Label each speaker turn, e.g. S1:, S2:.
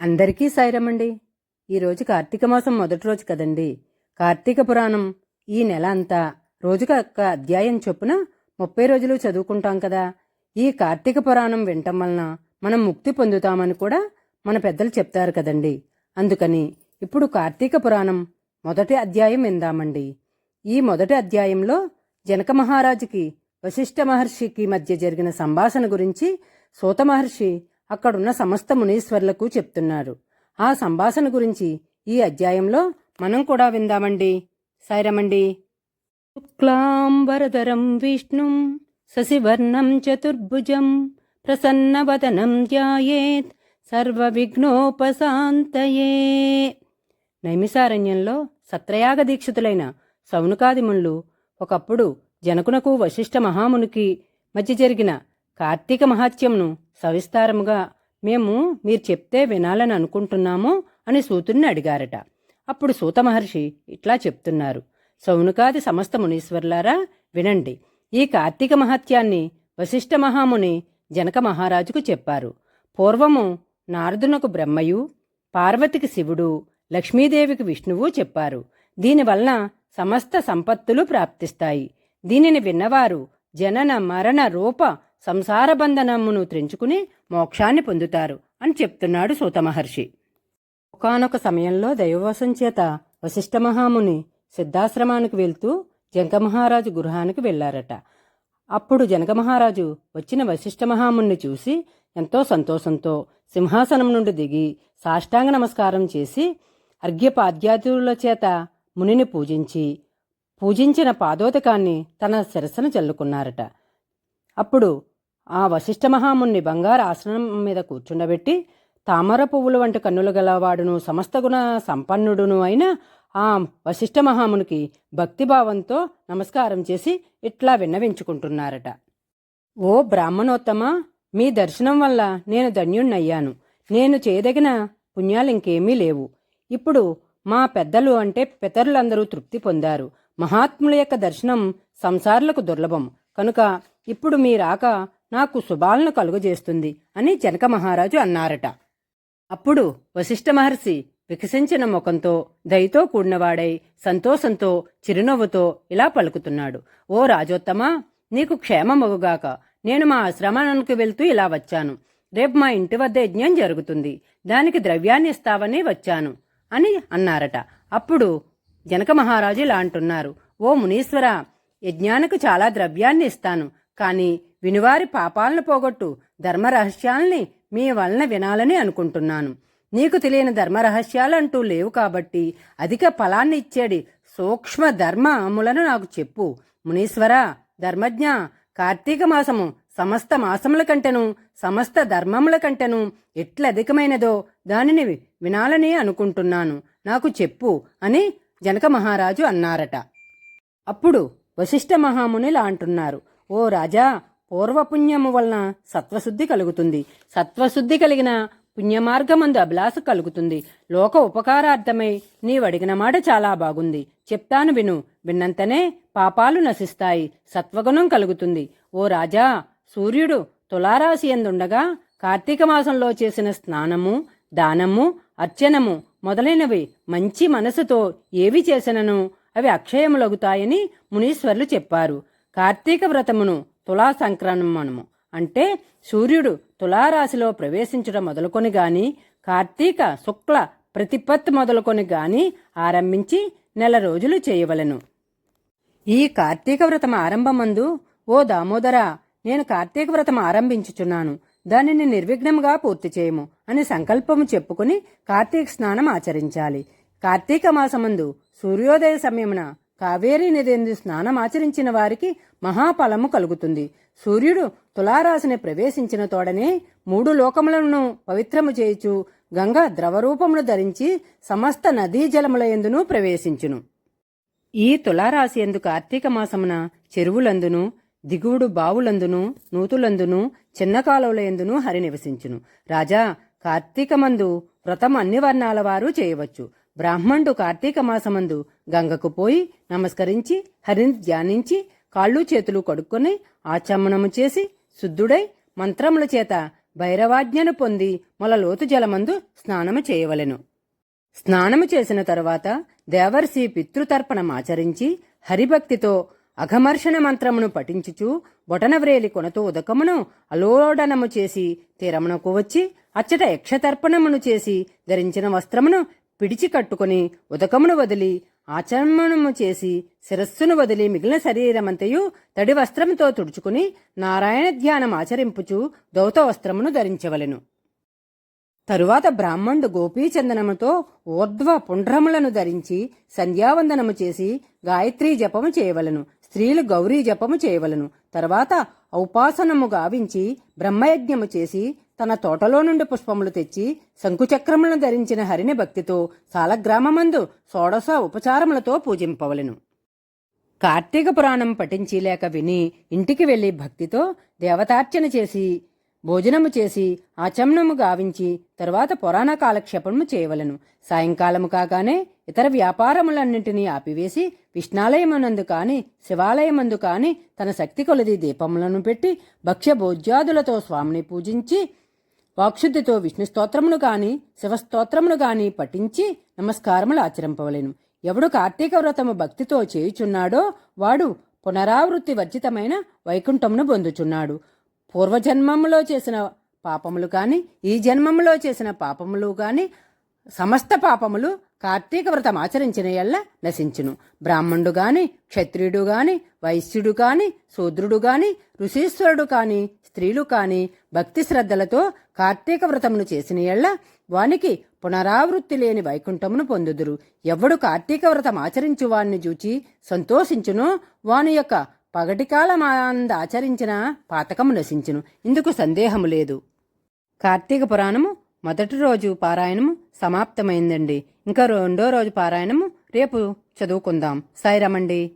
S1: అందరికీ సాయిరమండి. ఈరోజు కార్తీక మాసం మొదటి రోజు కదండి. కార్తీక పురాణం ఈ నెల అంతా రోజుకు ఒక్క అధ్యాయం చొప్పున ముప్పై రోజులు చదువుకుంటాం కదా. ఈ కార్తీక పురాణం వినటం వలన మనం ముక్తి పొందుతామని కూడా మన పెద్దలు చెప్తారు కదండి. అందుకని ఇప్పుడు కార్తీక పురాణం మొదటి అధ్యాయం విందామండి. ఈ మొదటి అధ్యాయంలో జనక మహారాజుకి వశిష్ఠ మహర్షికి మధ్య జరిగిన సంభాషణ గురించి సూత మహర్షి అక్కడున్న సమస్త మునీశ్వర్లకు చెప్తున్నారు. ఆ సంభాషణ గురించి ఈ అధ్యాయంలో మనం కూడా విందామండి. సాయిరమండి. శుక్లాంబరధరం విష్ణుం శశివర్ణం చతుర్భుజం ప్రసన్నవదనం ధ్యాయేత్ సర్వవిఘ్నోపశాంతయే. నైమిసారణ్యంలో సత్రయాగ దీక్షితులైన సౌనుకాదిముళ్ళు ఒకప్పుడు జనకునకు వశిష్ఠ మహామునికి మధ్య జరిగిన కార్తీక మహాత్యంను సవిస్తారముగా మేము మీరు చెప్తే వినాలని అనుకుంటున్నాము అని సూతుడిని అడిగారట. అప్పుడు సూత మహర్షి ఇట్లా చెప్తున్నారు. సౌనుకాది సమస్త మునీశ్వర్లారా వినండి. ఈ కార్తీక మహత్యాన్ని వశిష్ఠ మహాముని జనక మహారాజుకు చెప్పారు. పూర్వము నారదునకు బ్రహ్మయు పార్వతికి శివుడు లక్ష్మీదేవికి విష్ణువు చెప్పారు. దీనివలన సమస్త సంపత్తులు ప్రాప్తిస్తాయి. దీనిని విన్నవారు జనన మరణ రూప సంసార బంధనమును త్రెంచుకుని మోక్షాన్ని పొందుతారు అని చెప్తున్నాడు సూత మహర్షి. ఒకనొక సమయంలో దైవవశం చేత వశిష్ఠ మహాముని సిద్ధాశ్రమానికి వెళ్తూ జనకమహారాజు గృహానికి వెళ్ళారట. అప్పుడు జనక మహారాజు వచ్చిన వశిష్ఠ మహాముని చూసి ఎంతో సంతోషంతో సింహాసనం నుండి దిగి సాష్టాంగ నమస్కారం చేసి అర్ఘ్యపాద్యాదుల చేత మునిని పూజించి పూజించిన పాదోదకాన్ని తన శిరస్సున చల్లుకున్నారట. అప్పుడు ఆ వశిష్ఠ మహాముని బంగారు ఆసనం మీద కూర్చుండబెట్టి తామర పువ్వులు వంటి కన్నులు గలవాడును సమస్త గుణ సంపన్నుడును అయిన ఆ వశిష్ఠ మహామునికి భక్తిభావంతో నమస్కారం చేసి ఇట్లా విన్నవించుకుంటున్నారట. ఓ బ్రాహ్మణోత్తమ మీ దర్శనం వల్ల నేను ధన్యుణ్ణయ్యాను. నేను చేయదగిన పుణ్యాలు ఇంకేమీ లేవు. ఇప్పుడు మా పెద్దలు అంటే పితరులందరూ తృప్తి పొందారు. మహాత్ముల యొక్క దర్శనం సంసారులకు దుర్లభం. కనుక ఇప్పుడు మీ రాక నాకు శుభాలను కలుగజేస్తుంది అని జనక మహారాజు అన్నారట. అప్పుడు వశిష్ఠ మహర్షి వికసించిన ముఖంతో దయతో కూడినవాడై సంతోషంతో చిరునవ్వుతో ఇలా పలుకుతున్నాడు. ఓ రాజోత్తమా నీకు క్షేమమగుగాక నేను మా ఆశ్రమానికి వెళ్తూ ఇలా వచ్చాను. రేపు మా ఇంటి వద్ద యజ్ఞం జరుగుతుంది. దానికి ద్రవ్యాన్ని ఇస్తావని వచ్చాను అని అన్నారట. అప్పుడు జనక మహారాజు ఇలా అంటున్నారు. ఓ మునీశ్వర యజ్ఞానికి చాలా ద్రవ్యాన్ని ఇస్తాను. కాని వినివారి పాపాలను పోగొట్టు ధర్మరహస్యాల్ని మీ వలన వినాలని అనుకుంటున్నాను. నీకు తెలియని ధర్మరహస్యాలంటూ లేవు కాబట్టి అధిక ఫలాన్ని ఇచ్చేడి సూక్ష్మ ధర్మ అములను నాకు చెప్పు. మునీశ్వర ధర్మజ్ఞ కార్తీక మాసము సమస్త మాసముల కంటెను సమస్త ధర్మముల కంటెను ఎట్ల అధికమైనదో దానిని వినాలని అనుకుంటున్నాను. నాకు చెప్పు అని జనక మహారాజు అన్నారట. అప్పుడు వశిష్ఠ మహామునిలా అంటున్నారు. ఓ రాజా పూర్వపుణ్యము వలన సత్వశుద్ధి కలుగుతుంది. సత్వశుద్ధి కలిగిన పుణ్యమార్గమందు అభిలాష కలుగుతుంది. లోక ఉపకారార్థమై నీవడిగిన మాట చాలా బాగుంది. చెప్తాను విను. విన్నంతనే పాపాలు నశిస్తాయి. సత్వగుణం కలుగుతుంది. ఓ రాజా సూర్యుడు తులారాశి ఎందుండగా కార్తీక మాసంలో చేసిన స్నానము దానము అర్చనము మొదలైనవి మంచి మనసుతో ఏవి చేసినను? అవి అక్షయములగుతాయని మునీశ్వర్లు చెప్పారు. కార్తీక వ్రతమును తులా సంక్రమణము అంటే సూర్యుడు తులారాశిలో ప్రవేశించడం మొదలుకొని గాని కార్తీక శుక్ల ప్రతిపత్ మొదలుకొని గాని ఆరంభించి నెల రోజులు చేయవలెను. ఈ కార్తీక వ్రతం ఆరంభమందు ఓ దామోదర నేను కార్తీక వ్రతం ఆరంభించుచున్నాను. దానిని నిర్విఘ్నంగా పూర్తి చేయము అని సంకల్పము చెప్పుకుని కార్తీక స్నానం ఆచరించాలి. కార్తీక మాసమందు సూర్యోదయ సమయమున కావేరీ నది స్నానం ఆచరించిన వారికి మహాఫలము కలుగుతుంది. సూర్యుడు తులారాశిని ప్రవేశించిన తోడనే మూడు లోకములను పవిత్రము చేయుచు గంగా ద్రవరూపమును ధరించి సమస్త నదీ జలముల ఎందును ప్రవేశించును. ఈ తులారాశి ఎందు కార్తీక మాసమున చెరువులందును దిగువుడు బావులందును నూతులందును చిన్న కాలువల ఎందును హరి నివసించును రాజా కార్తీకమందు వ్రతం అన్ని వర్ణాల వారు చేయవచ్చు. బ్రాహ్మణుడు కార్తీక మాసమందు గంగకు పోయి నమస్కరించి హరిని ధ్యానించి కాళ్ళు చేతులు కడుక్కొని ఆచమనము చేసి శుద్ధుడై మంత్రముల చేత భైరవాజ్ఞను పొంది మొలలోతు జలమందు స్నానము చేయవలెను. స్నానము చేసిన తరువాత దేవర్షి పితృతర్పణమాచరించి హరిభక్తితో అఘమర్షణ మంత్రమును పఠించుచు బొటనవ్రేలి కొనతో ఉదకమును అలోడనము చేసి తీరమునకు వచ్చి అచ్చట యక్షతర్పణమును చేసి ధరించిన వస్త్రమును పిడిచి కట్టుకుని ఉదకమును వదిలి ఆచమనము చేసి శిరస్సును వదిలి మిగిలిన శరీరమంతయు తడి వస్త్రముతో తుడుచుకుని నారాయణ ధ్యానం ఆచరింపుచు దౌత వస్త్రమును ధరించవలెను. తరువాత బ్రాహ్మణుడు గోపీచందనముతో ఊర్ధ్వ పుండ్రములను ధరించి సంధ్యావందనము చేసి గాయత్రీ జపము చేయవలను. స్త్రీలు గౌరీ జపము చేయవలను. తర్వాత ఔపాసనము గావించి బ్రహ్మయజ్ఞము చేసి తన తోటలో నుండి పుష్పములు తెచ్చి శంకుచక్రములను ధరించిన హరిని భక్తితో సాలగ్రామమందు షోడశ ఉపచారములతో పూజింపవలెను. కార్తీక పురాణం పఠించి లేక విని ఇంటికి వెళ్ళి భక్తితో దేవతార్చన చేసి భోజనము చేసి ఆచమనము గావించి తరువాత పురాణ కాలక్షేపము చేయవలెను. సాయంకాలము కాగానే ఇతర వ్యాపారములన్నింటినీ ఆపివేసి విష్ణాలయమునందు కాని శివాలయమందు కాని తన శక్తి కొలది దీపములను పెట్టి భక్ష్య భోజ్యాదులతో స్వామిని పూజించి వాక్శుద్ధితో విష్ణు స్తోత్రమును గాని శివస్తోత్రమును గాని పఠించి నమస్కారములు ఆచరింపవలేను. ఎవడు కార్తీక వ్రతము భక్తితో చేయుచున్నాడో వాడు పునరావృత్తి వర్జితమైన వైకుంఠమును పొందుచున్నాడు. పూర్వజన్మములో చేసిన పాపములు కానీ ఈ జన్మములో చేసిన పాపములు కానీ సమస్త పాపములు కార్తీక వ్రతం ఆచరించిన ఎల్ల నశించును. బ్రాహ్మణుడు గాని క్షత్రియుడు గాని వైశ్యుడు కాని శూద్రుడు గాని ఋషీశ్వరుడు కాని స్త్రీలు కాని భక్తి శ్రద్ధలతో కార్తీక వ్రతమును చేసిన ఎళ్ళ వానికి పునరావృత్తి లేని వైకుంఠమును పొందుదురు. ఎవడు కార్తీక వ్రతం ఆచరించు వాణ్ణి చూచి సంతోషించునో వాని యొక్క పగటికాలమాంద ఆచరించిన పాతకము నశించును. ఇందుకు సందేహము లేదు. కార్తీక పురాణము మొదటి రోజు పారాయణము సమాప్తమైందండి. ఇంకా రెండో రోజు పారాయణము. రేపు చదువుకుందాం. సాయిరమండి